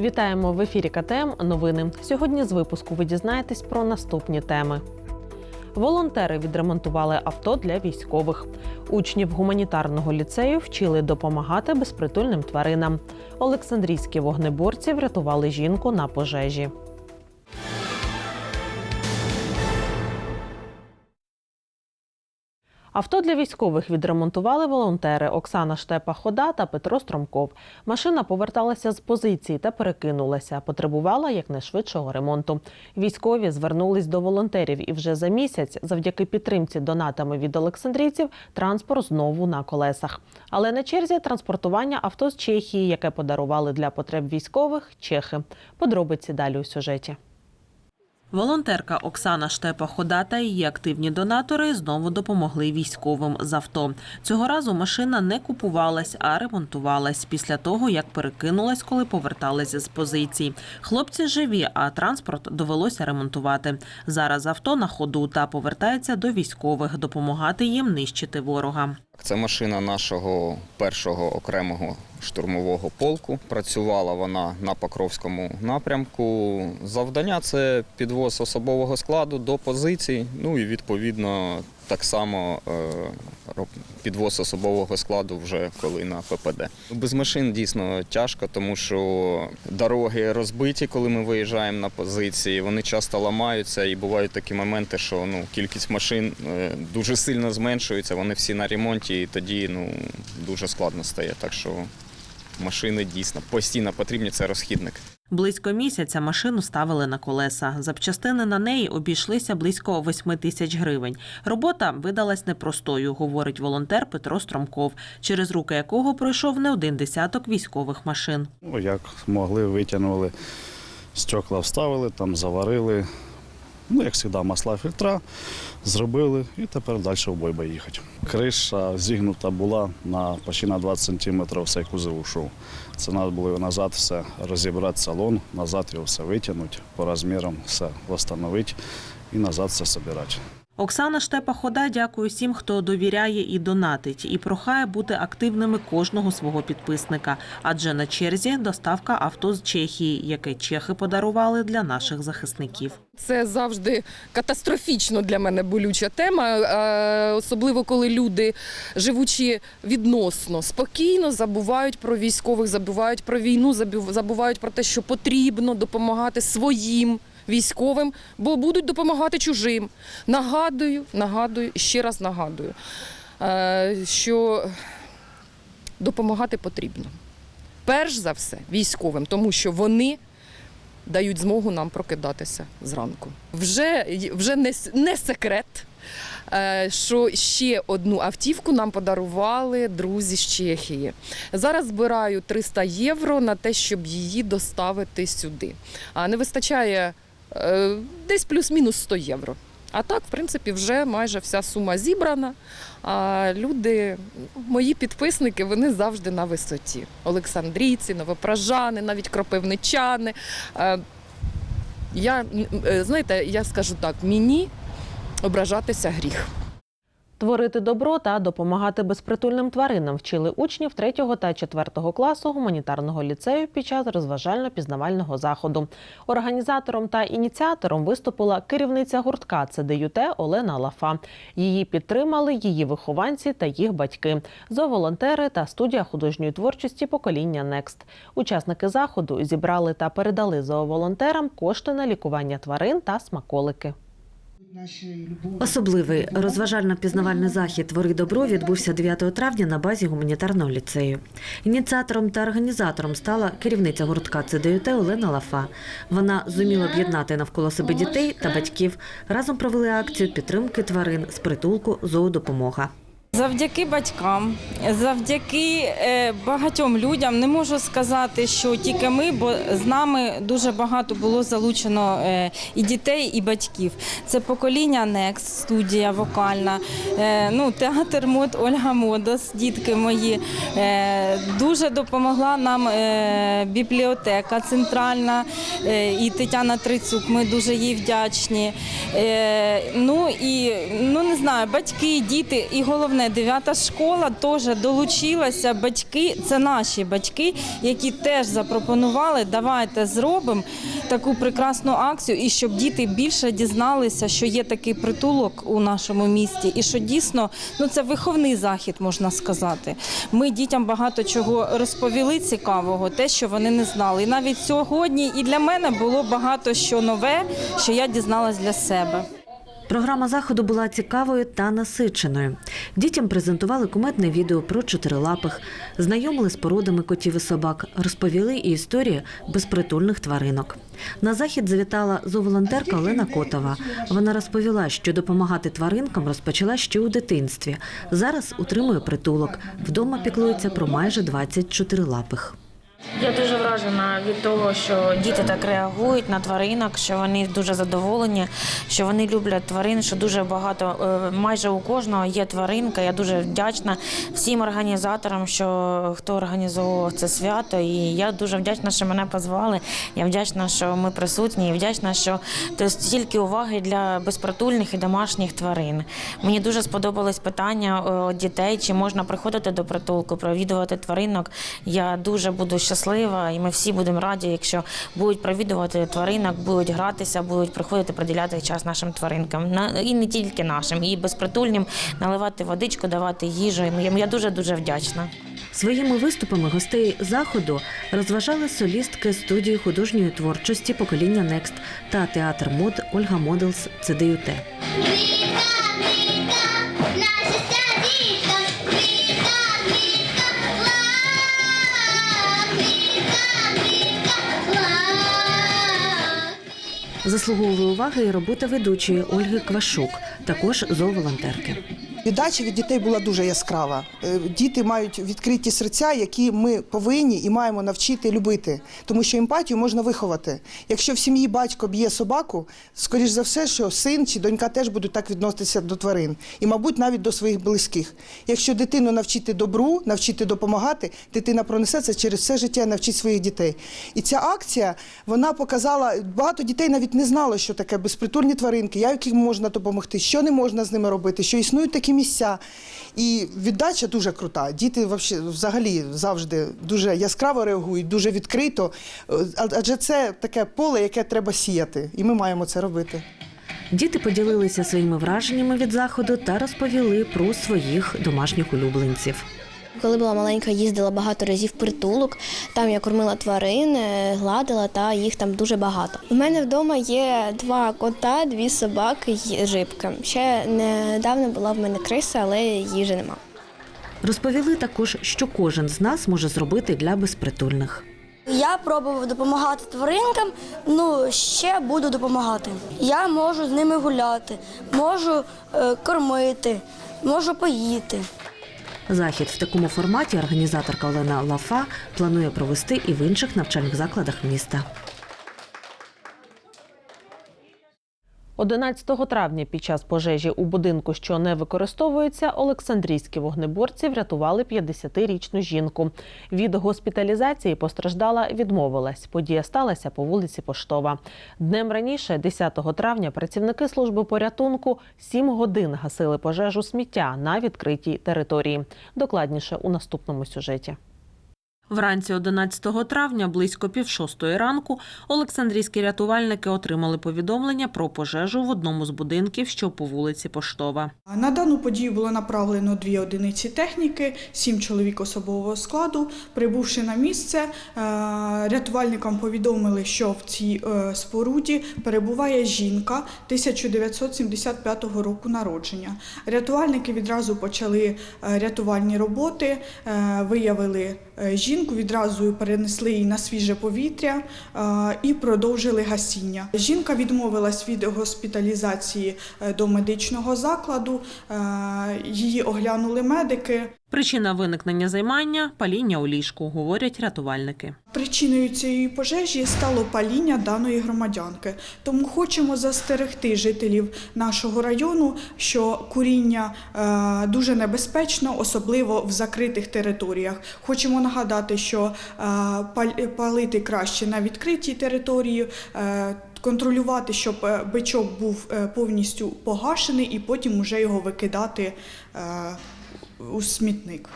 Вітаємо в ефірі КТМ. Новини. Сьогодні з випуску ви дізнаєтесь про наступні теми. Волонтери відремонтували авто для військових. Учнів гуманітарного ліцею вчили допомагати безпритульним тваринам. Олександрійські вогнеборці врятували жінку на пожежі. Авто для військових відремонтували волонтери Оксана Штепа Хода та Петро Стромков. Машина поверталася з позиції та перекинулася. Потребувала якнайшвидшого ремонту. Військові звернулись до волонтерів, і вже за місяць, завдяки підтримці донатами від олександрійців, транспорт знову на колесах. Але на черзі транспортування авто з Чехії, яке подарували для потреб військових чехи. Подробиці далі у сюжеті. Волонтерка Оксана Штепа Хода та її активні донатори знову допомогли військовим з авто. Цього разу машина не купувалась, а ремонтувалась після того, як перекинулась, коли поверталися з позицій. Хлопці живі, а транспорт довелося ремонтувати. Зараз авто на ходу та повертається до військових допомагати їм нищити ворога. Це машина нашого першого окремого штурмового полку. Працювала вона на Покровському напрямку. Завдання це підвоз особового складу до позицій. Ну і відповідно так само е, підвоз особового складу вже коли на ППД. Без машин дійсно тяжко, тому що дороги розбиті, коли ми виїжджаємо на позиції. Вони часто ламаються і бувають такі моменти, що ну кількість машин е, дуже сильно зменшується. Вони всі на ремонті, і тоді ну дуже складно стає. Так що машини дійсно постійно потрібні. Це розхідник. Близько місяця машину ставили на колеса. Запчастини на неї обійшлися близько 8 тисяч гривень. Робота видалась непростою, говорить волонтер Петро Стромков, через руки якого пройшов не один десяток військових машин. Ну, як могли, витягнули, стекла вставили, там заварили. Ну, як завжди, масла фільтра зробили і тепер далі в бой би їхати. Криша зігнута була на почти на 20 см, все кузов ушов. Це треба було назад все розібрати салон, назад його все витягнути, по розмірам все встановити і назад все збирати. Оксана Штепа Хода дякує всім, хто довіряє і донатить, і прохає бути активними кожного свого підписника. Адже на черзі доставка авто з Чехії, яке чехи подарували для наших захисників. Це завжди катастрофічно для мене болюча тема, особливо коли люди, живучи відносно спокійно, забувають про військових, забувають про війну, забу- забувають про те, що потрібно допомагати своїм військовим, бо будуть допомагати чужим. Нагадую, нагадую, ще раз нагадую, е, що допомагати потрібно. Перш за все військовим, тому що вони дають змогу нам прокидатися зранку. Вже, вже не, не секрет, е, що ще одну автівку нам подарували друзі з Чехії. Зараз збираю 300 євро на те, щоб її доставити сюди. А не вистачає десь плюс-мінус 100 євро. А так, в принципі, вже майже вся сума зібрана. А люди, мої підписники, вони завжди на висоті. Олександрійці, новопражани, навіть кропивничани. Е, Я, е, знаєте, я скажу так, мені ображатися гріх. Творити добро та допомагати безпритульним тваринам вчили учнів 3 та 4 класу гуманітарного ліцею під час розважально-пізнавального заходу. Організатором та ініціатором виступила керівниця гуртка ЦДЮТ Олена Лафа. Її підтримали її вихованці та їх батьки, зооволонтери та студія художньої творчості покоління Некст. Учасники заходу зібрали та передали зооволонтерам кошти на лікування тварин та смаколики. Особливий розважально-пізнавальний захід Твори добро відбувся 9 травня на базі гуманітарного ліцею. Ініціатором та організатором стала керівниця гуртка ЦДЮТ Олена Лафа. Вона зуміла об'єднати навколо себе дітей та батьків. Разом провели акцію підтримки тварин з притулку зоодопомога. Завдяки батькам, завдяки е, багатьом людям не можу сказати, що тільки ми, бо з нами дуже багато було залучено е, і дітей, і батьків. Це покоління Next, студія вокальна, е, ну, театр мод Ольга Модос, дітки мої. Дуже допомогла нам бібліотека центральна і Тетяна Трицюк. Ми дуже їй вдячні. Ну і ну не знаю, батьки, діти, і головне мене дев'ята школа теж долучилася. Батьки, це наші батьки, які теж запропонували, давайте зробимо таку прекрасну акцію, і щоб діти більше дізналися, що є такий притулок у нашому місті, і що дійсно ну це виховний захід, можна сказати. Ми дітям багато чого розповіли цікавого, те, що вони не знали. І навіть сьогодні і для мене було багато що нове, що я дізналась для себе. Програма заходу була цікавою та насиченою. Дітям презентували кумедне відео про чотирилапих, знайомили з породами котів і собак, розповіли і історію безпритульних тваринок. На захід завітала зооволонтерка Олена Котова. Вона розповіла, що допомагати тваринкам розпочала ще у дитинстві. Зараз утримує притулок. Вдома піклується про майже 20 чотирилапих. Я дуже вражена від того, що діти так реагують на тваринок, що вони дуже задоволені, що вони люблять тварин, що дуже багато, е, майже у кожного є тваринка. Я дуже вдячна всім організаторам, що хто організовував це свято. І я дуже вдячна, що мене позвали. Я вдячна, що ми присутні, і вдячна, що стільки уваги для безпритульних і домашніх тварин. Мені дуже сподобалось питання е, дітей, чи можна приходити до притулку, провідувати тваринок. Я дуже буду щаслива, і ми всі будемо раді, якщо будуть провідувати тваринок, будуть гратися, будуть приходити приділяти час нашим тваринкам. І не тільки нашим, і безпритульним наливати водичку, давати їжу. Я дуже дуже вдячна. Своїми виступами гостей заходу розважали солістки студії художньої творчості покоління Некст та театр мод Ольга Моделс ЦДЮТ. Заслуговує уваги і робота ведучої Ольги Квашук, також зооволонтерки. Віддача від дітей була дуже яскрава. Е, Діти мають відкриті серця, які ми повинні і маємо навчити любити, тому що емпатію можна виховати. Якщо в сім'ї батько б'є собаку, скоріш за все, що син чи донька теж будуть так відноситися до тварин, і, мабуть, навіть до своїх близьких. Якщо дитину навчити добру, навчити допомагати, дитина пронесе це через все життя, навчить своїх дітей. І ця акція вона показала багато дітей навіть не знало, що таке безпритульні тваринки, як їм можна допомогти, що не можна з ними робити, що існують такі місця. І віддача дуже крута. Діти взагалі завжди дуже яскраво реагують, дуже відкрито. Е, Адже це таке поле, яке треба сіяти, і ми маємо це робити. Діти поділилися своїми враженнями від заходу та розповіли про своїх домашніх улюбленців. Коли була маленька, їздила багато разів в притулок. Там я кормила тварин, гладила, та їх там дуже багато. У мене вдома є два кота, дві собаки й рибка. Ще недавно була в мене криса, але її вже нема. Розповіли також, що кожен з нас може зробити для безпритульних. Я пробував допомагати тваринкам, ну ще буду допомагати. Я можу з ними гуляти, можу е, кормити, можу поїти. Захід в такому форматі організаторка Олена Лафа планує провести і в інших навчальних закладах міста. 11 травня під час пожежі у будинку, що не використовується, Олександрійські вогнеборці врятували 50-річну жінку. Від госпіталізації постраждала відмовилась. Подія сталася по вулиці Поштова. Днем раніше, 10 травня, працівники служби порятунку 7 годин гасили пожежу сміття на відкритій території. Докладніше у наступному сюжеті. Вранці 11 травня, близько пів шостої ранку, Олександрійські рятувальники отримали повідомлення про пожежу в одному з будинків, що по вулиці Поштова. На дану подію було направлено дві одиниці техніки, сім чоловік особового складу. Прибувши на місце, е, рятувальникам повідомили, що в цій е, споруді перебуває жінка 1975 року народження. Рятувальники відразу почали е, рятувальні роботи, виявили е, жінку, відразу перенесли її на свіже повітря і продовжили гасіння. Жінка відмовилась від госпіталізації е, до медичного закладу. Е, Її оглянули медики. Причина виникнення займання паління у ліжку, говорять рятувальники. Причиною цієї пожежі стало паління даної громадянки. Тому хочемо застерегти жителів нашого району, що куріння е, дуже небезпечно, особливо в закритих територіях. Хочемо нагадати, що е, палити краще на відкритій території. е, Контролювати, щоб бичок був повністю погашений, і потім уже його викидати у смітник.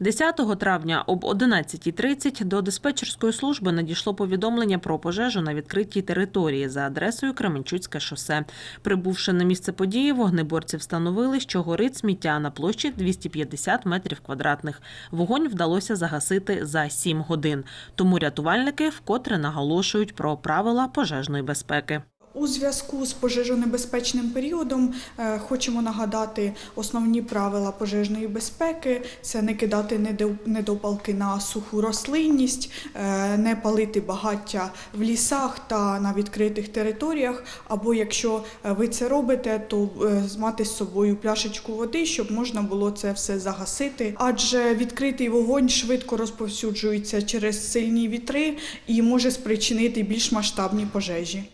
10 травня об 11.30 до диспетчерської служби надійшло повідомлення про пожежу на відкритій території за адресою Кременчуцьке шосе. Прибувши на місце події, вогнеборці встановили, що горить сміття на площі 250 метрів квадратних. Вогонь вдалося загасити за 7 годин. Тому рятувальники вкотре наголошують про правила пожежної безпеки. У зв'язку з пожежонебезпечним періодом е, хочемо нагадати основні правила пожежної безпеки: це не кидати недопалки на суху рослинність, е, не палити багаття в лісах та на відкритих територіях. Або якщо е, ви це робите, то мати з собою пляшечку води, щоб можна було це все загасити. Адже відкритий вогонь швидко розповсюджується через сильні вітри і може спричинити більш масштабні пожежі.